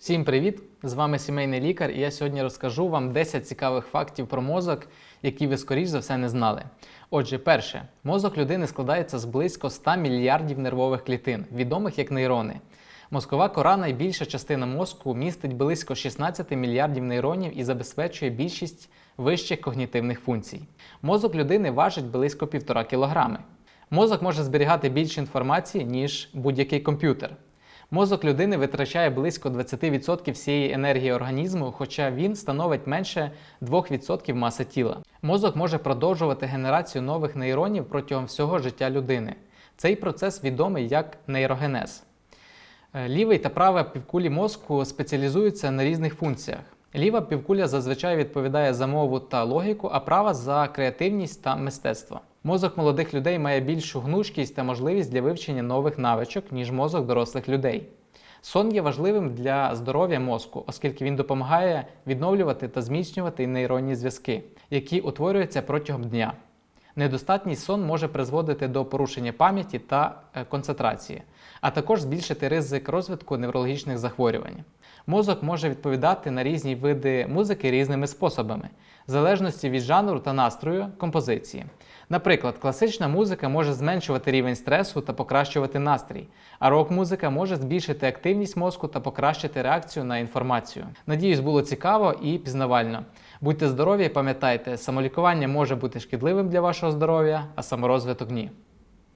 Всім привіт! З вами сімейний лікар, і я сьогодні розкажу вам 10 цікавих фактів про мозок, які ви скоріш за все не знали. Отже, перше, мозок людини складається з близько 100 мільярдів нервових клітин, відомих як нейрони. Мозкова кора, найбільша частина мозку, містить близько 16 мільярдів нейронів і забезпечує більшість вищих когнітивних функцій. Мозок людини важить близько 1,5 кілограми. Мозок може зберігати більше інформації, ніж будь-який комп'ютер. Мозок людини витрачає близько 20% всієї енергії організму, хоча він становить менше 2% маси тіла. Мозок може продовжувати генерацію нових нейронів протягом всього життя людини. Цей процес відомий як нейрогенез. Е, Лівий та права півкулі мозку спеціалізуються на різних функціях. Ліва півкуля зазвичай відповідає за мову та логіку, а права за креативність та мистецтво. Мозок молодих людей має більшу гнучкість та можливість для вивчення нових навичок, ніж мозок дорослих людей. Сон є важливим для здоров'я мозку, оскільки він допомагає відновлювати та зміцнювати нейронні зв'язки, які утворюються протягом дня. Недостатній сон може призводити до порушення пам'яті та е, концентрації, а також збільшити ризик розвитку неврологічних захворювань. Мозок може відповідати на різні види музики різними способами, в залежності від жанру та настрою композиції. Наприклад, класична музика може зменшувати рівень стресу та покращувати настрій, а рок-музика може збільшити активність мозку та покращити реакцію на інформацію. Надіюсь, було цікаво і пізнавально. Будьте здорові і пам'ятайте, самолікування може бути шкідливим для вашого здоров'я, а саморозвиток ні.